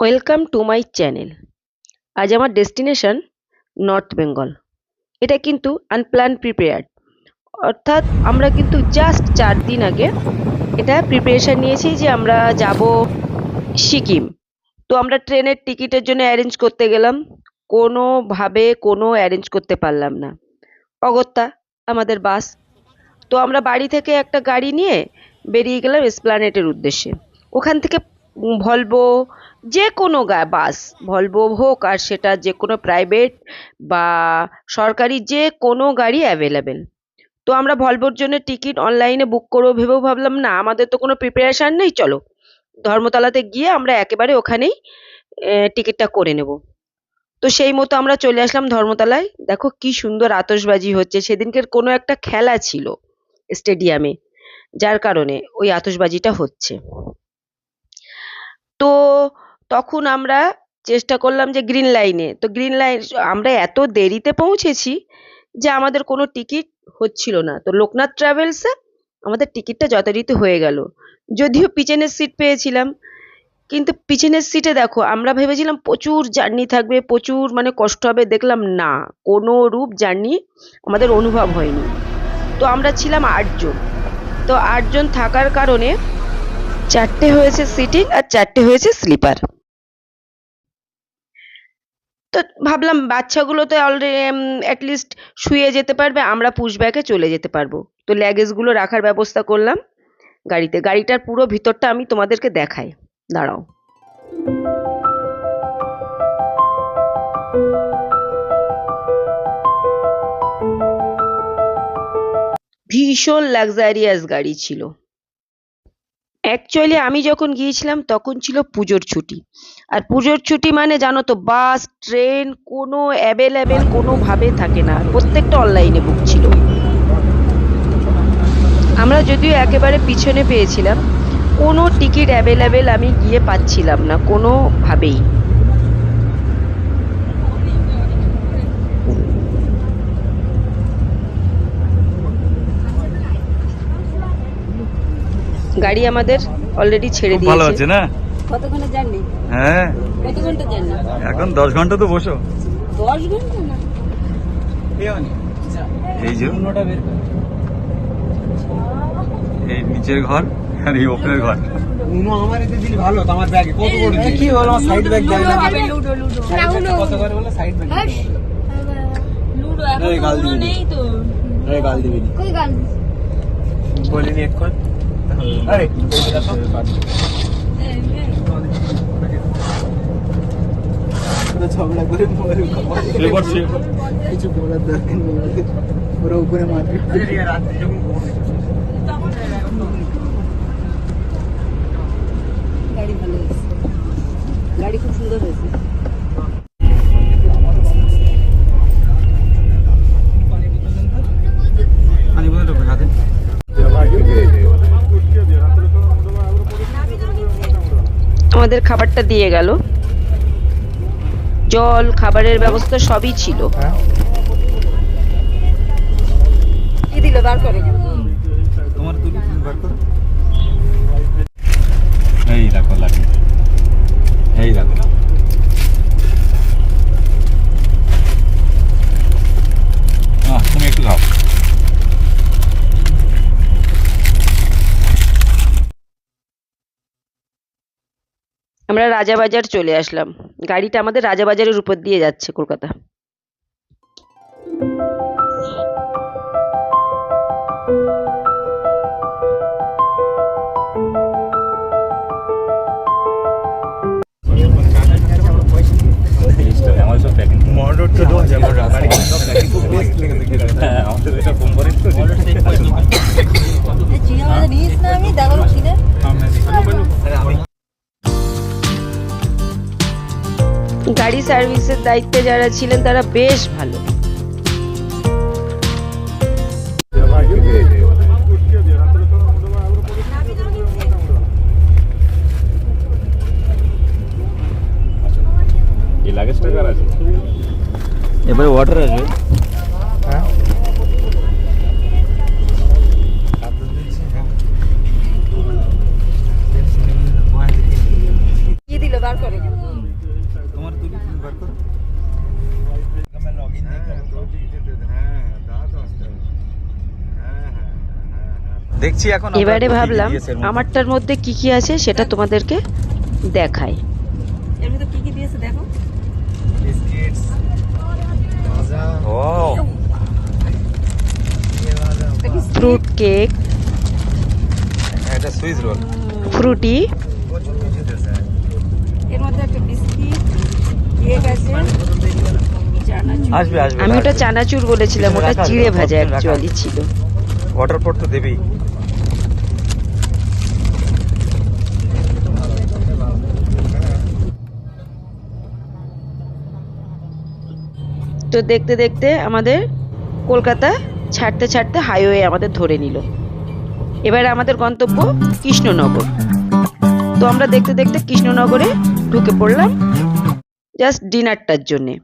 Welcome to my channel আজ আমার destination north Bengal এটা কিন্তু আনপ্ল্যান প্রিপেয়ার্ড অর্থাৎ আমরা কিন্তু জাস্ট চার দিন আগে এটা প্রিপারেশান নিয়েছি যে আমরা যাব সিকিম। তো আমরা ট্রেনের টিকিটের জন্য অ্যারেঞ্জ করতে গেলাম। কোনোভাবে কোনো অ্যারেঞ্জ করতে পারলাম না। অগত্যা, আমাদের বাস। তো আমরা বাড়ি থেকে একটা গাড়ি নিয়ে বেরিয়ে গেলাম এসপ্ল্যানেটের উদ্দেশ্যে। ওখান থেকে ভলভো যে কোনো বাস, ভলভো হোক আর সেটা যে কোনো প্রাইভেট বা সরকারি যে কোনো গাড়ি অ্যাভেলেবেল তো আমরা ভলভোর জন্য টিকিট অনলাইনে বুক করব ভেবেও ভাবলাম, না, আমাদের তো কোনো প্রিপারেশান নেই, চলো। ধর্মতলাতে গিয়ে আমরা একেবারে ওখানেই টিকিটটা করে নেব। তো সেই মতো আমরা চলে আসলাম ধর্মতলায়। দেখো কি সুন্দর আতসবাজি হচ্ছে। সেদিনকের কোনো একটা খেলা ছিল স্টেডিয়ামে যার কারণে ওই আতসবাজিটা হচ্ছে। তো তখন আমরা চেষ্টা করলাম যে গ্রিন লাইনে তো গ্রিন লাইন আমরা এত দেরিতে পৌঁছেছি যে আমাদের কোনো টিকিট হচ্ছিল না। তো লোকনাথ ট্রাভেলসে আমাদের টিকিটটা যথারীতি হয়ে গেল। যদিও পিছনের সিট পেয়েছিলাম, কিন্তু পিছনের সিটে দেখো, আমরা ভেবেছিলাম প্রচুর জার্নি থাকবে, প্রচুর মানে কষ্ট হবে, দেখলাম না, কোনো রূপ জার্নি আমাদের অনুভব হয়নি। তো আমরা ছিলাম আটজন তো আটজন থাকার কারণে চারটে হয়েছে সিটিং আর চারটে হয়েছে স্লিপার তো ভাবলাম বাচ্চাগুলো তো অলরেডি অ্যাটলিস্ট শুয়ে যেতে পারবে, আমরা পুশব্যাকে চলে যেতে পারব। তো লাগেজগুলো রাখার ব্যবস্থা করলাম গাড়িতে। গাড়িটার পুরো ভিতরটা আমি তোমাদেরকে দেখাই। দাঁড়াও। ভীষণ লাক্সারিয়াস গাড়ি ছিল। অ্যাকচুয়ালি আমি যখন গিয়েছিলাম, তখন ছিল পুজোর ছুটি। আর পুজোর ছুটি মানে জানো তো, বাস, ট্রেন কোনো অ্যাভেলেবেল কোনোভাবে থাকে না। প্রত্যেকটা অনলাইনে বুক ছিল। আমরা যদিও একেবারে পিছনে পেয়েছিলাম, কোনো টিকিট অ্যাভেলেবেল আমি গিয়ে পাচ্ছিলাম না, কোনোভাবেই। গাড়ি আমাদের অলরেডি ছেড়ে খুব ভালো দিয়েছে। হচ্ছে না? কতক্ষণে জার্নি হ্যাঁ। কত ঘণ্টা জার্নি এখন দশ ঘণ্টা তো বসো। দশ ঘণ্টা না? এই যে। এই নিচের ঘর আর এই ওপরের ঘর। উনো আমার এতে দিলি ভালো তো আমার ব্যাগে কত করে দিলি কি হলো সাইড ব্যাগ দেয় না লুডো লুডো। কত করে বলে? সাইড ব্যাগ লুডো এখন দিবি। নেই তো। আরে গাল দিবি। নি কই গাল? বলিনি এখন আরে ঝগড়া করে কিছু বলার দরকার নেই ওরা উপরে মারপিট গাড়ি গাড়ি খুব সুন্দর হয়েছে পানি বোতল ঢোকে হাতে আমাদের খাবারটা দিয়ে গেল। জল খাবারের ব্যবস্থা সবই ছিল। দিল? বার করে তোমার তুলি বার করো? এই দেখো লাগে এই দেখো। আমরা রাজাবাজার চলে আসলাম। গাড়িটা আমাদের রাজাবাজারের উপর দিয়ে যাচ্ছে কলকাতা। গাড়ি সার্ভিসের দায়িত্বে যারা ছিলেন তারা বেশ ভালো। আছে? এবারে ওয়াটার আসবে কি দিল বার করে দেখছি এখন এবারে ভাবলাম। আমারটার মধ্যে কি কি আছে সেটা তোমাদেরকে দেখাই। এর মধ্যে কি কি দিয়েছে দেখো। বিস্কিটস ভাজা ও। Fruit cake. এটা সুইস রোল। ফ্রুটি। প্রচুর কিছু দিয়েছে এর মধ্যে একটা বিস্কিট কেক আছে। আসবে আসবে আমি ওটা চানাচুর বলেছিলাম ওটা চিড়ে ভাজা। অ্যাকচুয়ালি ছিল। ওয়াটার পট তো দেবেই। তো দেখতে দেখতে আমাদের কলকাতা ছাড়তে ছাড়তে হাইওয়ে আমাদের ধরে নিল। এবারে আমাদের গন্তব্য কৃষ্ণনগর। তো আমরা দেখতে দেখতে কৃষ্ণনগরে ঢুকে পড়লাম জাস্ট ডিনারটার জন্যে।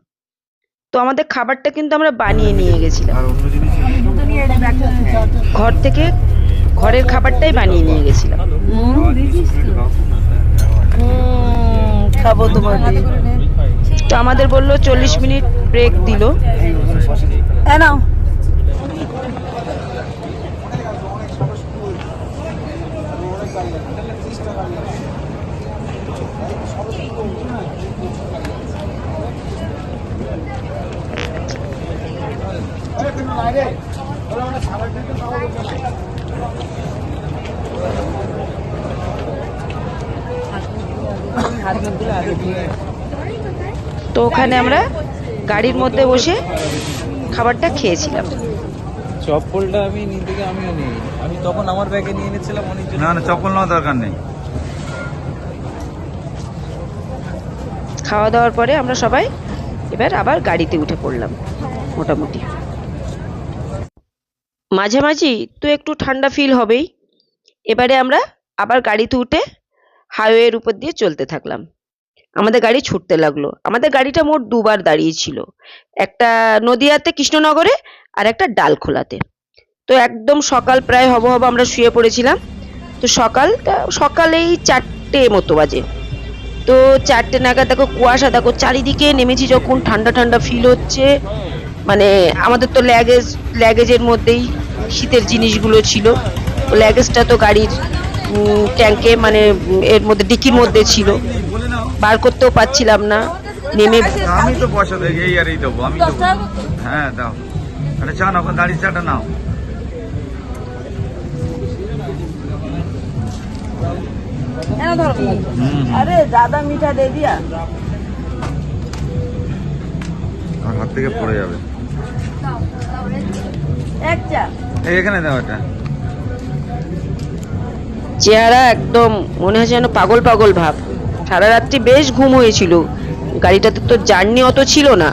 তো আমাদের খাবারটা কিন্তু আমরা বানিয়ে নিয়ে গেছিলাম। ঘর থেকে ঘরের খাবারটাই বানিয়ে নিয়ে গেছিলাম। খাব তোমার তো আমাদের বলল চল্লিশ মিনিট ব্রেক দিল। হ্যাঁ নাও। তো ওখানে আমরা গাড়ির মধ্যে বসে খাবারটা খেয়েছিলাম। চপ্পলটা আমি নিতে গিয়ে আমিও নিই। আমি তখন আমার ব্যাগে নিয়ে নিয়েছিলাম অনেক না না চপ্পল নেওয়া দরকার নেই। খাওয়া দাওয়ার পরে আমরা সবাই এবার আবার গাড়িতে উঠে পড়লাম মোটামুটি। মাঝামাঝি তো একটু ঠান্ডা ফিল হবেই। এবারে আমরা আবার গাড়িতে উঠে হাইওয়ের উপর দিয়ে চলতে থাকলাম। আমাদের গাড়ি ছুটতে লাগল। আমাদের গাড়িটা মোট দুবার দাঁড়িয়েছিল। একটা নদিয়াতে, কৃষ্ণনগরে আর একটা ডালখোলাতে। তো একদম সকাল প্রায় হব হব আমরা শুয়ে পড়েছিলাম। তো সকালটা, সকালেই চারটে মতো বাজে। তো চারটে নাগাদ দেখো কুয়াশা, দেখো চারিদিকে নেমেছি যখন ঠান্ডা ঠান্ডা ফিল হচ্ছে। মানে আমাদের তো ল্যাগেজ ল্যাগেজের মধ্যেই শীতের জিনিসগুলো ছিল। ল্যাগেজটা তো গাড়ির ট্যাঙ্কে মানে এর মধ্যে, ডিকির মধ্যে ছিল। বার করতেও পারছিলাম না নেমে আমি তো পয়সা দেবো এই আর এই দেবো আমি হ্যাঁ দাও। আরে চা নাও ওখানে দাঁড়িয়ে চাটা নাও। আরে দাদা মিঠা দে দিয়া। আর হাত থেকে পড়ে যাবে। এক চা। এখানে দাও এটা। চেহারা একদম মনে হচ্ছে যেন পাগল পাগল ভাব। সারা রাত্রি বেশ ঘুম হয়েছিল। গাড়িটাতে তো জার্নি অত ছিল না।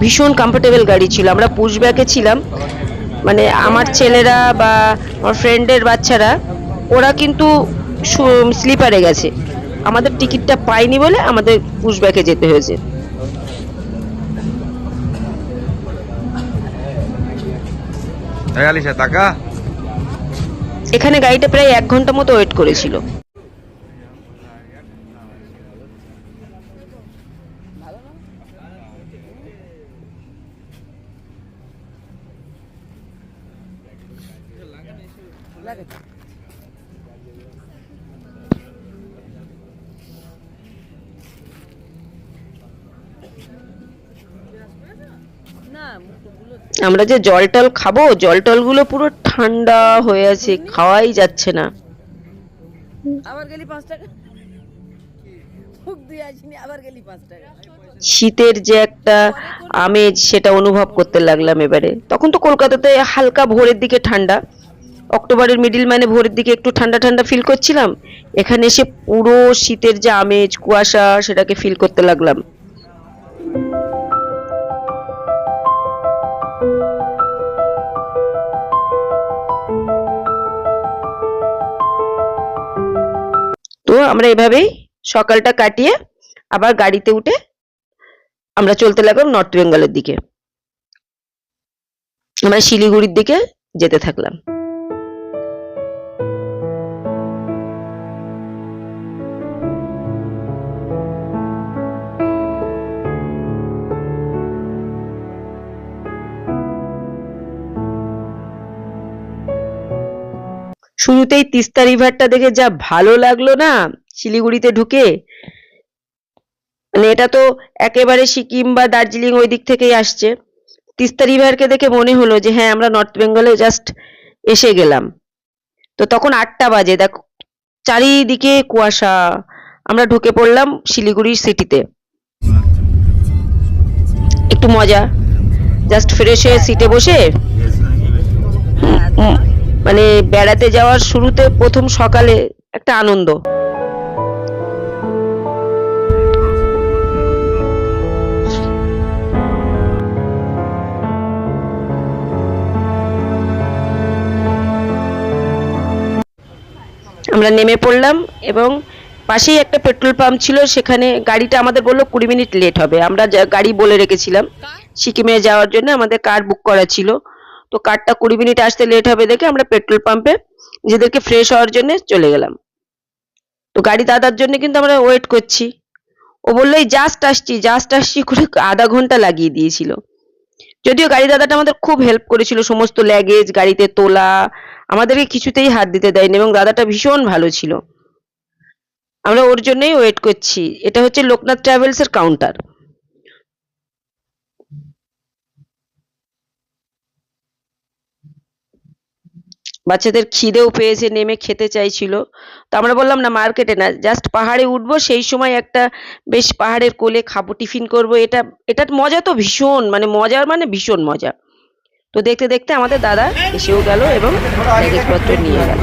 ভীষণ কমফোর্টেবল গাড়ি ছিল। আমরা পুশব্যাকে ছিলাম। মানে আমার ছেলেরা বা আমার ফ্রেন্ডের বাচ্চারা ওরা কিন্তু স্লিপারে গেছে। আমাদের টিকিটটা পাইনি বলে আমাদের পুশব্যাকে যেতে হয়েছে। এখানে গাড়িটা প্রায় এক ঘণ্টা মতো ওয়েট করেছিল। আমরা যে জল টল খাব জল টলগুলো পুরো ঠান্ডা হয়ে আছে খাওয়াই যাচ্ছে না। শীতের যে একটা আমেজ সেটা অনুভব করতে লাগলাম এবারে। তখন তো কলকাতাতে হালকা ভোরের দিকে ঠান্ডা। অক্টোবরের মিডিল মানে ভোরের দিকে একটু ঠান্ডা ঠান্ডা ফিল করছিলাম। এখানে এসে পুরো শীতের যে আমেজ কুয়াশা সেটাকে ফিল করতে লাগলাম। আমরা এভাবেই সকালটা কাটিয়ে আবার গাড়িতে উঠে আমরা চলতে লাগলাম নর্থ বেঙ্গলের দিকে। আমরা শিলিগুড়ির দিকে যেতে থাকলাম। শুরুতেই তিস্তা রিভারটা দেখে যা ভালো লাগল না শিলিগুড়িতে ঢুকে। মানে এটা তো একেবারে সিকিম বা দার্জিলিং ওই দিক থেকেই আসছে। তিস্তা রিভারকে দেখে মনে হলো যে হ্যাঁ আমরা নর্থ বেঙ্গলে জাস্ট এসে গেলাম। তো তখন আটটা বাজে দেখো চারিদিকে কুয়াশা। আমরা ঢুকে পড়লাম শিলিগুড়ির সিটিতে একটু মজা। জাস্ট ফ্রেশ হয়ে সিটে বসে। মানে বেড়াতে যাওয়ার শুরুতে প্রথম সকালে একটা আনন্দ। আমরা নেমে পড়লাম এবং পাশেই একটা পেট্রোল পাম্প ছিল সেখানে গাড়িটা আমাদের বলল কুড়ি মিনিট লেট হবে। আমরা গাড়ি বলে রেখেছিলাম। সিকিমে যাওয়ার জন্য আমাদের কার বুক করা ছিল? তো কারটা কুড়ি মিনিট আসতে লেট হবে দেখে আমরা পেট্রোল পাম্পে নিজেদেরকে ফ্রেশ হওয়ার জন্য চলে গেলাম। তো গাড়ি দাদার জন্য কিন্তু আমরা ওয়েট করছি। ও বলল, এই জাস্ট আসছি জাস্ট আসছি করে আধা ঘণ্টা লাগিয়ে দিয়েছিল। যদিও গাড়ি দাদাটা আমাদের খুব হেল্প করেছিল, সমস্ত ল্যাগেজ গাড়িতে তোলা, আমাদেরকে কিছুতেই হাত দিতে দেয়নি এবং দাদাটা ভীষণ ভালো ছিল। আমরা ওর জন্যই ওয়েট করছি। এটা হচ্ছে লোকনাথ ট্রাভেলস এর কাউন্টার বাচ্চাদের খিদেও পেয়েছে নেমে খেতে চাইছিল। তো আমরা বললাম না মার্কেটে না জাস্ট পাহাড়ে উঠবো সেই সময় একটা বেশ পাহাড়ের কোলে খাব টিফিন করব। এটা এটার মজা তো ভীষণ মানে মজার মানে ভীষণ মজা। তো দেখতে দেখতে আমাদের দাদা এসেও গেল এবং লাগেজপত্র নিয়ে গেল।